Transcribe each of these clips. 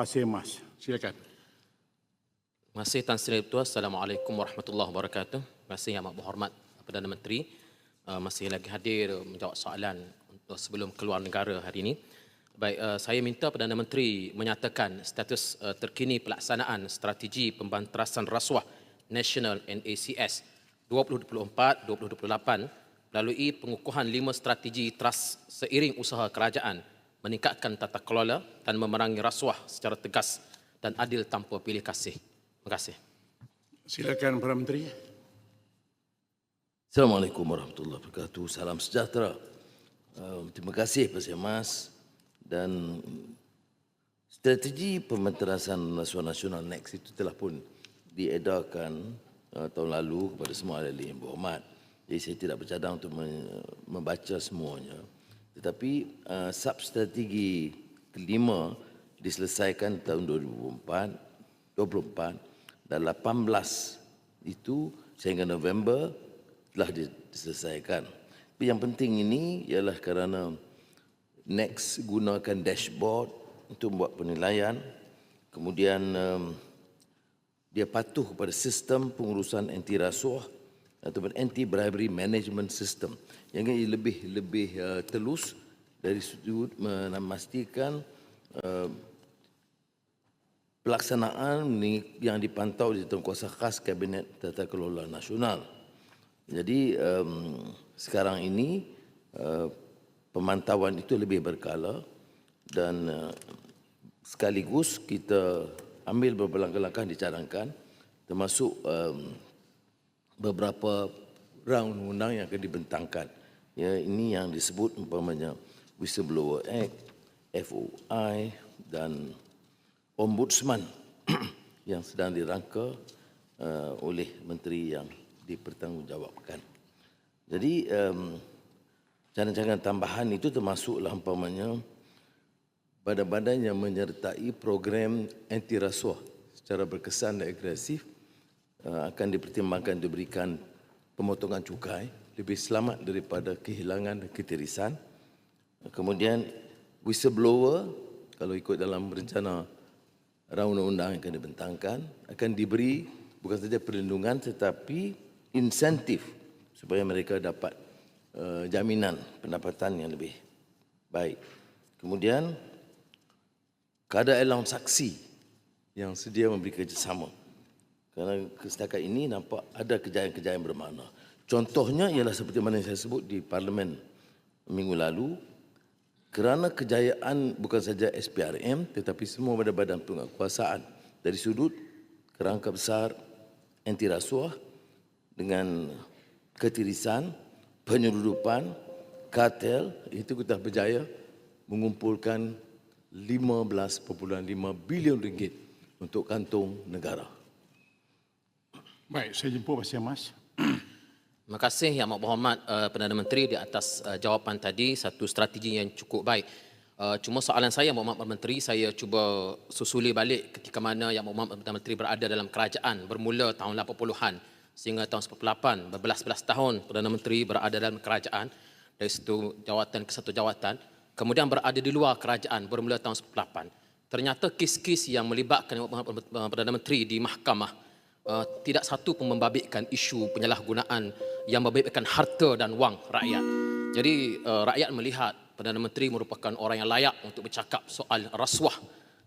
Pasir Mas. Silakan. Terima kasih Tan Sri Ketua. Assalamualaikum warahmatullahi wabarakatuh. Terima kasih Yang Amat Berhormat Perdana Menteri uh, masih lagi hadir menjawab soalan untuk sebelum keluar negara hari ini. Baik, uh, saya minta Perdana Menteri menyatakan status uh, terkini pelaksanaan strategi pembanterasan rasuah National NACS 2024-2028 melalui pengukuhan lima strategi trust seiring usaha kerajaan meningkatkan tata kelola dan memerangi rasuah secara tegas dan adil tanpa pilih kasih. Terima kasih. Silakan Perdana Menteri. Assalamualaikum warahmatullahi wabarakatuh. Salam sejahtera. Uh, terima kasih Pasir Mas dan strategi pembenterasan rasuah nasional next itu telah pun diedarkan uh, tahun lalu kepada semua ahli yang berhormat. Jadi saya tidak bercadang untuk me- membaca semuanya. Tetapi uh, substrategi kelima diselesaikan tahun 2024, 24 dan 18 itu sehingga November telah diselesaikan. Tapi yang penting ini ialah kerana Next gunakan dashboard untuk membuat penilaian. Kemudian um, dia patuh kepada sistem pengurusan anti rasuah ataupun anti bribery management system yang ini lebih lebih uh, telus dari sudut memastikan uh, pelaksanaan yang dipantau di Tengkuasa Khas Kabinet Tata Kelola Nasional. Jadi um, sekarang ini uh, pemantauan itu lebih berkala dan uh, sekaligus kita ambil beberapa langkah-langkah dicadangkan termasuk um, beberapa round undang yang akan dibentangkan. Ya, ini yang disebut umpamanya Whistleblower Act, FOI dan Ombudsman yang sedang dirangka uh, oleh menteri yang dipertanggungjawabkan. Jadi um, Cadangan tambahan itu termasuklah umpamanya badan-badan yang menyertai program anti rasuah secara berkesan dan agresif uh, akan dipertimbangkan diberikan pemotongan cukai lebih selamat daripada kehilangan ketirisan. Kemudian whistleblower kalau ikut dalam rencana raun undang-undang yang akan dibentangkan akan diberi bukan saja perlindungan tetapi insentif supaya mereka dapat uh, jaminan pendapatan yang lebih baik. Kemudian kadar allowance saksi yang sedia memberi kerjasama. Kerana setakat ini nampak ada kejayaan-kejayaan bermakna. Contohnya ialah seperti mana saya sebut di parlimen minggu lalu kerana kejayaan bukan saja SPRM tetapi semua badan-badan penguasaan dari sudut kerangka besar anti rasuah dengan ketirisan penyeludupan, kartel, itu kita berjaya mengumpulkan 15.5 bilion ringgit untuk kantung negara. Baik, saya jemput Pasir Mas. Terima kasih Yang Amat Berhormat uh, Perdana Menteri di atas uh, jawapan tadi. Satu strategi yang cukup baik. Uh, cuma soalan saya Yang Amat Berhormat Menteri saya cuba susuli balik ketika mana Yang Amat Berhormat Perdana Menteri berada dalam kerajaan bermula tahun 80-an sehingga tahun 98 berbelas-belas tahun Perdana Menteri berada dalam kerajaan. Dari satu jawatan ke satu jawatan. Kemudian berada di luar kerajaan bermula tahun 98 ternyata kes-kes yang melibatkan Yang Berhormat Perdana Menteri di mahkamah uh, tidak satu pun membabitkan isu penyalahgunaan yang membabitkan harta dan wang rakyat. Jadi uh, rakyat melihat Perdana Menteri merupakan orang yang layak untuk bercakap soal rasuah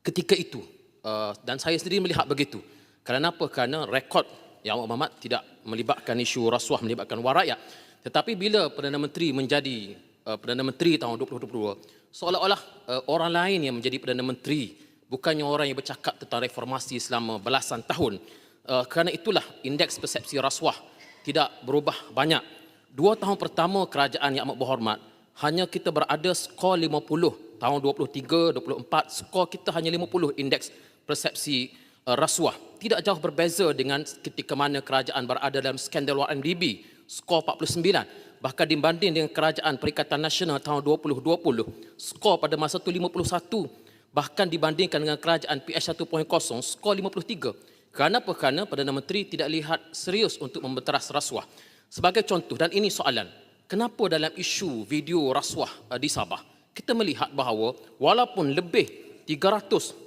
ketika itu. Uh, dan saya sendiri melihat begitu. Kerana apa? Kerana rekod yang Amat Muhammad tidak melibatkan isu rasuah, melibatkan wang rakyat. Tetapi bila Perdana Menteri menjadi uh, Perdana Menteri tahun 2022, seolah-olah uh, orang lain yang menjadi Perdana Menteri, bukannya orang yang bercakap tentang reformasi selama belasan tahun. Uh, kerana itulah indeks persepsi rasuah tidak berubah banyak. Dua tahun pertama kerajaan yang amat berhormat, hanya kita berada skor 50. Tahun 23, 24, skor kita hanya 50 indeks persepsi uh, rasuah. Tidak jauh berbeza dengan ketika mana kerajaan berada dalam skandal 1MDB, skor 49. Bahkan dibanding dengan kerajaan Perikatan Nasional tahun 2020, skor pada masa itu 51. Bahkan dibandingkan dengan kerajaan PS 1.0, skor 53. Kerana apa? Kerana Perdana Menteri tidak lihat serius untuk membenteras rasuah. Sebagai contoh, dan ini soalan, kenapa dalam isu video rasuah uh, di Sabah, kita melihat bahawa walaupun lebih 350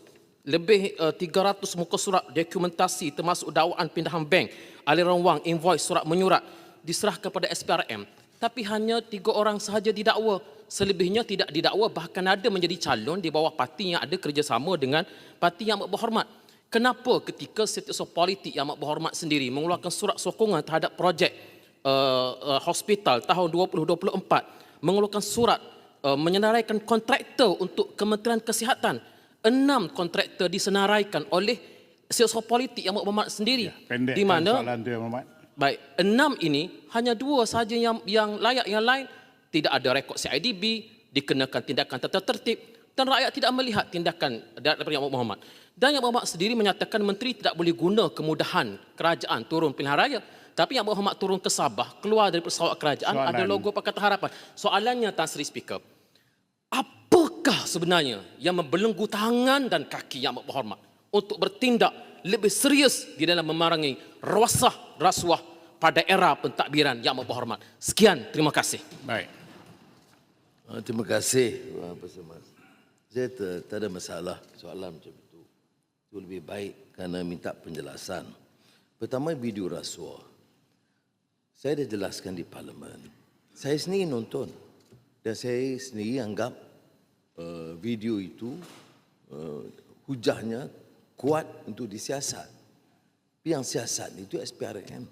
lebih uh, 300 muka surat dokumentasi termasuk dakwaan pindahan bank, aliran wang, invoice, surat menyurat diserahkan kepada SPRM. Tapi hanya tiga orang sahaja didakwa. Selebihnya tidak didakwa bahkan ada menjadi calon di bawah parti yang ada kerjasama dengan parti yang berhormat. Kenapa ketika setiausaha politik yang amat berhormat sendiri mengeluarkan surat sokongan terhadap projek uh, uh, hospital tahun 2024 mengeluarkan surat uh, menyenaraikan kontraktor untuk Kementerian Kesihatan enam kontraktor disenaraikan oleh setiausaha politik yang amat berhormat sendiri Pendek di mana soalan tu, ya, Muhammad. Baik, enam ini hanya dua sahaja yang yang layak, yang lain tidak ada rekod CIDB, dikenakan tindakan tata tertib dan rakyat tidak melihat tindakan daripada Yang Muhammad. Dan Yang Muhammad sendiri menyatakan menteri tidak boleh guna kemudahan kerajaan turun pilihan raya. Tapi Yang Muhammad turun ke Sabah, keluar dari pesawat kerajaan, Soalan. ada logo Pakatan Harapan. Soalannya Tan Sri Speaker, apakah sebenarnya yang membelenggu tangan dan kaki Yang Berhormat untuk bertindak lebih serius di dalam memerangi rasuah rasuah pada era pentadbiran Yang Berhormat. Sekian, terima kasih. Baik. Ah, Terima kasih. Saya tak, tak ada masalah soalan macam itu. Itu lebih baik kerana minta penjelasan. Pertama video rasuah. Saya dah jelaskan di parlimen. Saya sendiri nonton dan saya sendiri anggap uh, video itu uh, hujahnya kuat untuk disiasat. Tapi yang siasat itu SPRM.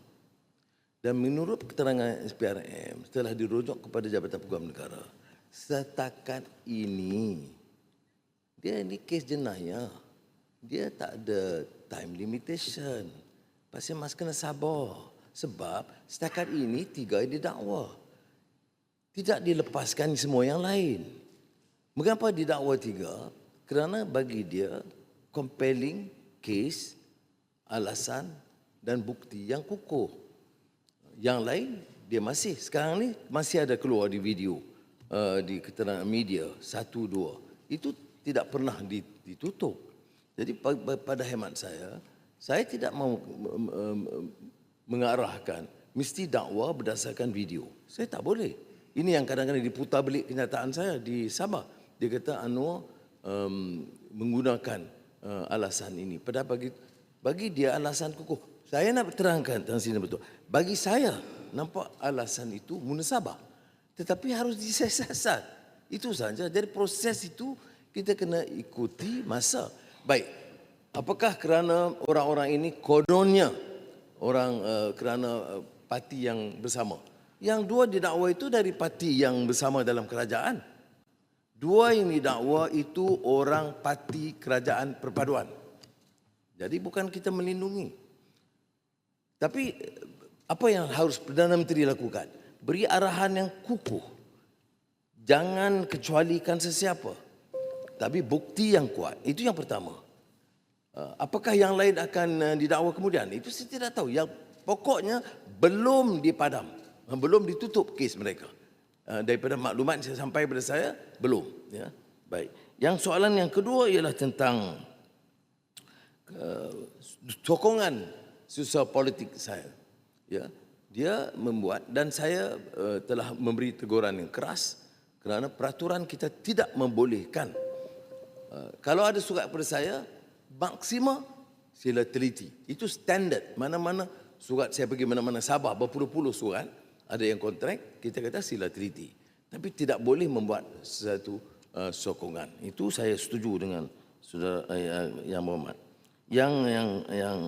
Dan menurut keterangan SPRM, setelah dirujuk kepada Jabatan Peguam Negara, setakat ini, dia ini kes jenayah. Dia tak ada time limitation. Pasal mas kena sabar. Sebab setakat ini tiga didakwa. Tidak dilepaskan semua yang lain. Mengapa didakwa tiga? Kerana bagi dia compelling case, alasan dan bukti yang kukuh. Yang lain dia masih sekarang ni masih ada keluar di video uh, di keterangan media satu dua itu tidak pernah di- ditutup. Jadi pa- pa- pada hemat saya saya tidak mau mengarahkan mesti dakwa berdasarkan video. Saya tak boleh. Ini yang kadang-kadang diputar balik kenyataan saya di Sabah. Dia kata Anwar um, menggunakan uh, alasan ini. Pada bagi bagi dia alasan kukuh. Saya nak terangkan Tan Sri betul. Bagi saya nampak alasan itu munasabah. Tetapi harus disiasat. Itu saja. Jadi proses itu kita kena ikuti masa. Baik. Apakah kerana orang-orang ini kononnya orang uh, kerana uh, parti yang bersama? Yang dua didakwa itu dari parti yang bersama dalam kerajaan. Dua yang didakwa itu orang parti kerajaan perpaduan. Jadi bukan kita melindungi. Tapi eh, apa yang harus Perdana Menteri lakukan? Beri arahan yang kukuh. Jangan kecualikan sesiapa. Tapi bukti yang kuat. Itu yang pertama. Uh, Apakah yang lain akan uh, didakwa kemudian? Itu saya tidak tahu. Yang pokoknya belum dipadam. Uh, Belum ditutup kes mereka. Daripada maklumat yang saya sampai kepada saya, belum. Ya. Baik. Yang soalan yang kedua ialah tentang uh, sokongan susah politik saya. Ya, dia membuat dan saya uh, telah memberi teguran yang keras kerana peraturan kita tidak membolehkan. Uh, kalau ada surat kepada saya, maksima sila teliti. Itu standard. Mana-mana surat saya pergi mana-mana Sabah berpuluh-puluh surat, ada yang kontrak, kita kata sila teliti. Tapi tidak boleh membuat sesuatu uh, sokongan. Itu saya setuju dengan saudara uh, yang berhormat. Yang yang yang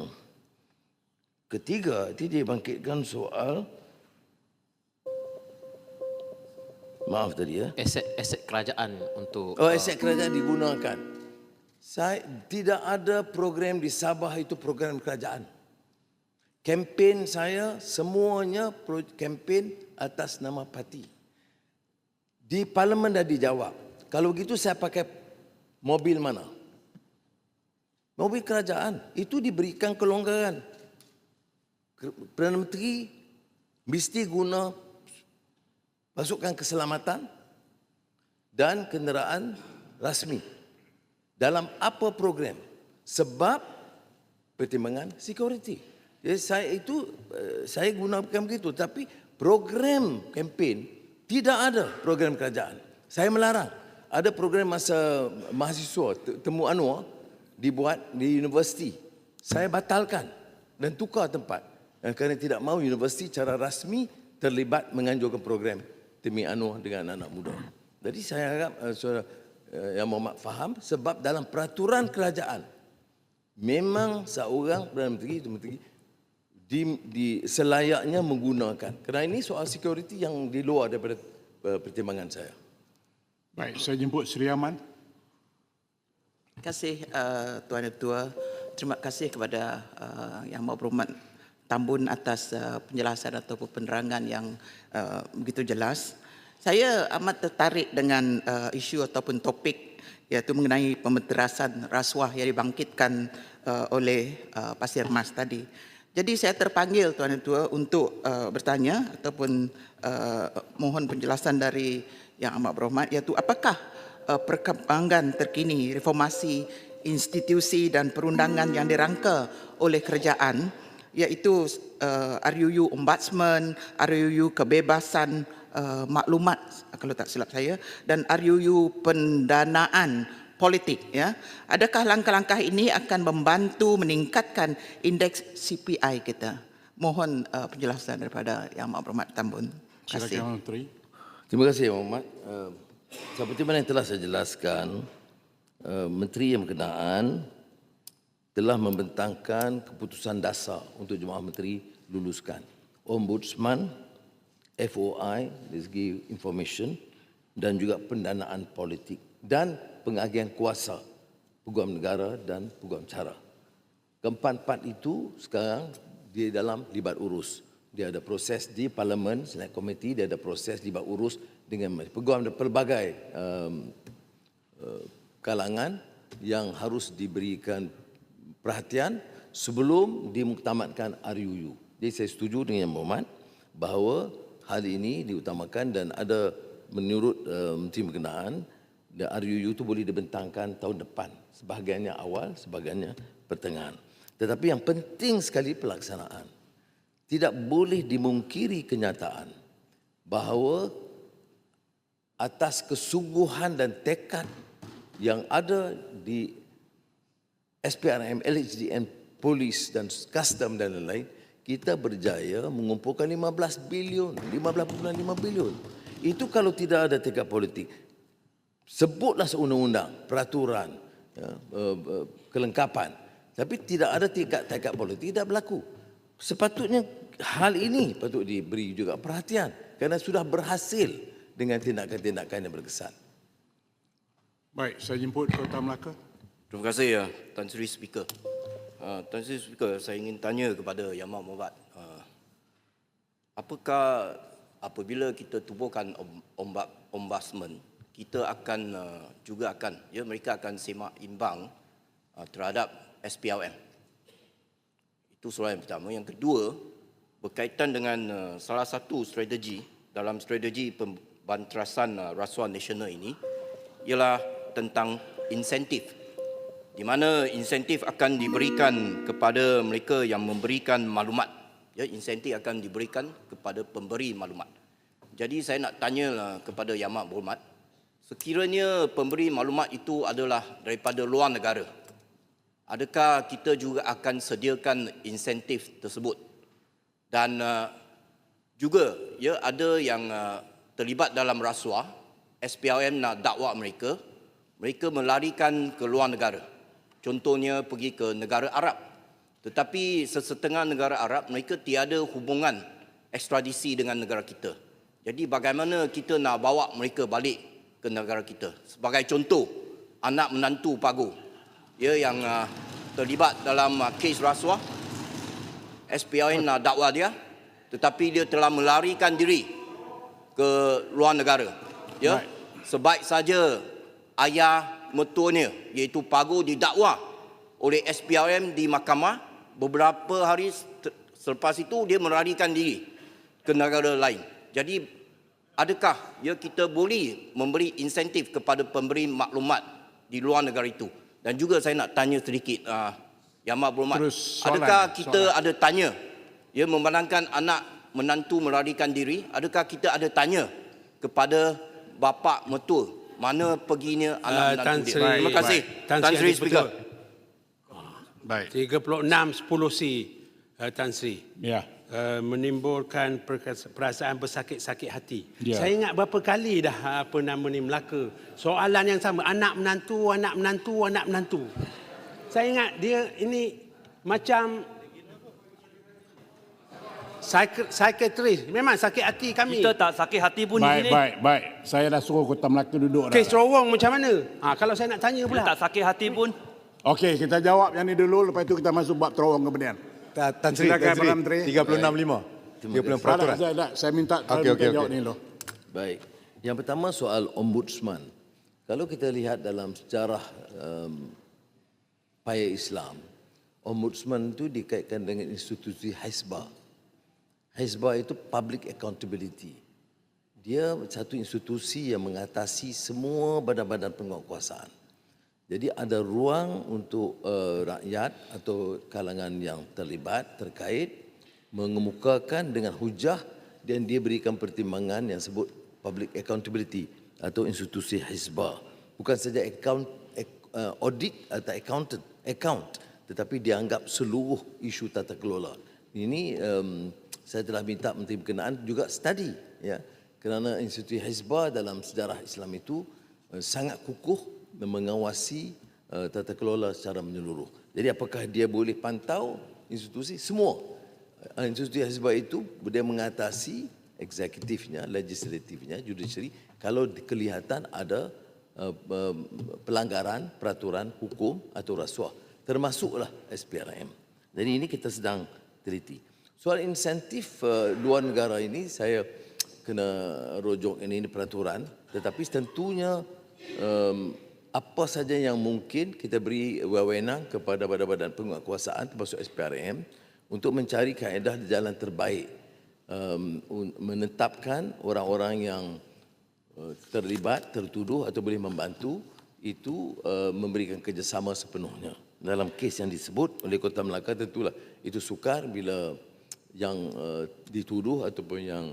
Ketiga, itu dia bangkitkan soal Maaf tadi ya. Aset aset kerajaan untuk Oh, aset kerajaan digunakan. Saya tidak ada program di Sabah itu program kerajaan. Kempen saya semuanya kempen atas nama parti. Di parlimen dah dijawab. Kalau gitu saya pakai mobil mana? Mobil kerajaan. Itu diberikan kelonggaran. Perdana Menteri mesti guna pasukan keselamatan dan kenderaan rasmi dalam apa program sebab pertimbangan security. Jadi saya itu eh, saya gunakan begitu tapi program kempen tidak ada program kerajaan. Saya melarang. Ada program masa mahasiswa te- temu Anwar dibuat di universiti. Saya batalkan dan tukar tempat. Kerana tidak mahu universiti secara rasmi terlibat menganjurkan program Temi Anwar dengan anak muda. Jadi saya harap uh, saudara uh, yang Muhammad faham sebab dalam peraturan kerajaan memang seorang Perdana Menteri itu menteri di, di selayaknya menggunakan. Kerana ini soal security yang di luar daripada uh, pertimbangan saya. Baik, saya jemput Sri Aman. Terima kasih uh, Tuan Ketua. Terima kasih kepada uh, Yang Maha Berhormat Tambun atas uh, penjelasan atau penerangan yang uh, begitu jelas. Saya amat tertarik dengan uh, isu ataupun topik iaitu mengenai pemederasan rasuah yang dibangkitkan oleh Pasir Mas tadi. Jadi saya terpanggil Tuan Ketua untuk bertanya ataupun mohon penjelasan dari Yang Amat Berhormat iaitu apakah perkembangan terkini reformasi institusi dan perundangan yang dirangka oleh kerajaan iaitu uh, RUU Ombudsman, RUU Kebebasan uh, Maklumat kalau tak silap saya dan RUU Pendanaan Politik ya. Adakah langkah-langkah ini akan membantu meningkatkan indeks CPI kita? Mohon uh, penjelasan daripada Yang Amat Berhormat Tambun. Terima kasih. Terima kasih Muhammad. Uh, seperti mana yang telah saya jelaskan, uh, Menteri yang berkenaan telah membentangkan keputusan dasar untuk jemaah menteri luluskan. Ombudsman, FOI, dari segi information dan juga pendanaan politik dan pengagihan kuasa peguam negara dan peguam cara. Keempat-empat itu sekarang di dalam libat urus. Dia ada proses di parlimen, select committee, dia ada proses libat urus dengan peguam pelbagai um, uh, kalangan yang harus diberikan perhatian sebelum dimuktamadkan RUU. Jadi saya setuju dengan Yang Berhormat bahawa hal ini diutamakan dan ada menurut uh, Menteri Berkenaan dan RUU itu boleh dibentangkan tahun depan. Sebahagiannya awal, sebahagiannya pertengahan. Tetapi yang penting sekali pelaksanaan. Tidak boleh dimungkiri kenyataan bahawa atas kesungguhan dan tekad yang ada di SPRM, LHDN, polis dan custom dan lain-lain, kita berjaya mengumpulkan 15 bilion, 15.5 bilion. Itu kalau tidak ada tekad politik. Sebutlah seundang-undang, peraturan, ya, uh, uh, kelengkapan. Tapi tidak ada tekad-tekad politik, tidak berlaku. Sepatutnya hal ini patut diberi juga perhatian kerana sudah berhasil dengan tindakan-tindakan yang berkesan. Baik, saya jemput Kota Melaka. Terima kasih ya Tan Sri Speaker. Uh, Tan Sri Speaker, saya ingin tanya kepada Yang Maha Mohd. Uh, apakah apabila kita tubuhkan ombak ombudsman, kita akan uh, juga akan ya mereka akan semak imbang uh, terhadap SPLM. Itu soalan yang pertama. Yang kedua, berkaitan dengan uh, salah satu strategi dalam strategi pembantrasan uh, rasuah nasional ini ialah tentang insentif di mana insentif akan diberikan kepada mereka yang memberikan maklumat. Ya, insentif akan diberikan kepada pemberi maklumat. Jadi saya nak tanya kepada Yang Mak Berhormat, sekiranya pemberi maklumat itu adalah daripada luar negara, adakah kita juga akan sediakan insentif tersebut? Dan uh, juga ya ada yang uh, terlibat dalam rasuah, SPRM nak dakwa mereka, mereka melarikan ke luar negara. Contohnya pergi ke negara Arab. Tetapi sesetengah negara Arab mereka tiada hubungan ekstradisi dengan negara kita. Jadi bagaimana kita nak bawa mereka balik ke negara kita? Sebagai contoh, anak menantu Pagu ya yang uh, terlibat dalam uh, kes rasuah SPIN nak dakwa dia tetapi dia telah melarikan diri ke luar negara ya sebaik saja ayah mertuanya iaitu Pagu didakwa oleh SPRM di mahkamah beberapa hari selepas itu dia melarikan diri ke negara lain. Jadi adakah ya kita boleh memberi insentif kepada pemberi maklumat di luar negara itu? Dan juga saya nak tanya sedikit uh, Yang Berhormat, adakah kita soalan. ada tanya ya memandangkan anak menantu melarikan diri, adakah kita ada tanya kepada bapa mertua mana perginya anak uh, menantu dia. Terima kasih. Tan, Tan Sri Speaker. Baik. 36 10C uh, Tan Sri. Ya. Uh, menimbulkan perasaan bersakit-sakit hati. Ya. Saya ingat berapa kali dah uh, apa nama ni Melaka. Soalan yang sama, anak menantu, anak menantu, anak menantu. Saya ingat dia ini macam Psychiatrist. Memang sakit hati kami. Kita tak sakit hati pun di Baik, sini. baik, baik. Saya dah suruh Kota Melaka duduk dah. Kes terowong macam mana? Ha, kalau saya nak tanya Kita pula. tak sakit hati pun. Okey, kita jawab yang ni dulu. Lepas itu kita masuk bab terowong kemudian. Ta- Tan Sri, Silakan, Tan Sri. Perdana Menteri. 36.5. 30 peraturan. Tak, tak. Saya minta Okey, okay, okey, okay, jawab okey. ni dulu. Baik. Yang pertama soal ombudsman. Kalau kita lihat dalam sejarah um, paya Islam, ombudsman itu dikaitkan dengan institusi Hizbah. Hizbah itu public accountability. Dia satu institusi yang mengatasi semua badan-badan penguatkuasaan. Jadi ada ruang untuk uh, rakyat atau kalangan yang terlibat terkait mengemukakan dengan hujah dan dia berikan pertimbangan yang sebut public accountability atau institusi hizbah. Bukan saja account ac- uh, audit atau accountant account tetapi dianggap seluruh isu tata kelola. Ini um, saya telah minta menteri berkenaan juga study ya kerana institusi hizbah dalam sejarah Islam itu uh, sangat kukuh mengawasi uh, tata kelola secara menyeluruh. Jadi apakah dia boleh pantau institusi semua uh, institusi hizbah itu dia mengatasi eksekutifnya, legislatifnya, judiciary kalau kelihatan ada uh, uh, pelanggaran peraturan hukum atau rasuah termasuklah SPRM. Jadi ini kita sedang teliti. Soal insentif uh, luar negara ini saya kena rujuk ini, ini peraturan tetapi tentunya um, apa saja yang mungkin kita beri wewenang kepada badan-badan penguatkuasaan termasuk SPRM untuk mencari kaedah jalan terbaik um, menetapkan orang-orang yang uh, terlibat, tertuduh atau boleh membantu itu uh, memberikan kerjasama sepenuhnya. Dalam kes yang disebut oleh Kota Melaka tentulah itu sukar bila yang uh, dituduh ataupun yang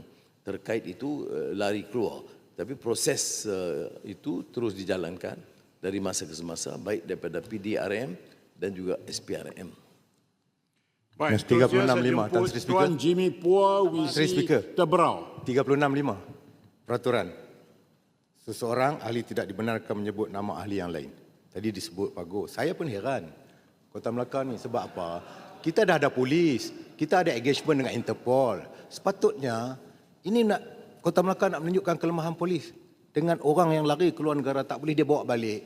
terkait itu uh, lari keluar. Tapi proses uh, itu terus dijalankan dari masa ke semasa baik daripada PDRM dan juga SPRM. Baik, seterusnya 36.5, saya Tan jemput Sri Speaker. Tuan Jimmy Pua, Speaker. Teberau. 36.5. Peraturan. Seseorang ahli tidak dibenarkan menyebut nama ahli yang lain. Tadi disebut Pago. Saya pun heran. Kota Melaka ni sebab apa? Kita dah ada polis. Kita ada engagement dengan Interpol. Sepatutnya ini nak Kota Melaka nak menunjukkan kelemahan polis. Dengan orang yang lari keluar negara tak boleh dia bawa balik.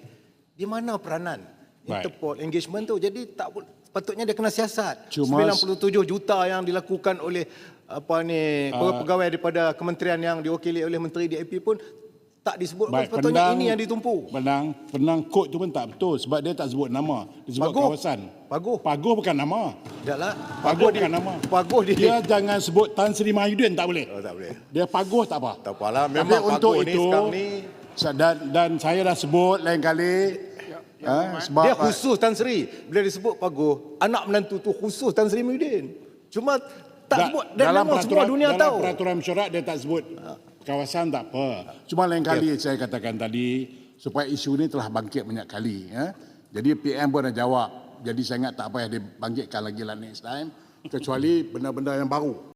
Di mana peranan. Interpol engagement tu? Jadi tak sepatutnya dia kena siasat. Cuma- 97 juta yang dilakukan oleh apa ni Ah. pegawai daripada kementerian yang diwakili oleh menteri DAP pun tak disebut Baik, sepatutnya Penang, ini yang ditumpu. Penang, Penang kod tu pun tak betul sebab dia tak sebut nama. Dia sebut Pagoh. kawasan. Pagoh. Pagoh bukan nama. Taklah. Pagoh bukan nama. Pagoh di Dia jangan sebut Tan Sri Mahyudin tak boleh. Oh, tak boleh. Dia Pagoh tak apa. Tak apalah, Tapi memang untuk Pagoh ni itu, sekarang ni dan, dan saya dah sebut lain kali ha, sebab dia khusus Tan Sri. Bila disebut Pagoh, anak menantu tu khusus Tan Sri Muhyiddin. Cuma tak Da- sebut dan memang semua dunia dalam tahu. peraturan mesyuarat dia tak sebut kawasan tak apa. Cuma lain kali saya katakan tadi supaya isu ini telah bangkit banyak kali. Ya. Jadi PM pun dah jawab. Jadi saya ingat tak payah dia bangkitkan lagi lah next time. Kecuali benda-benda yang baru.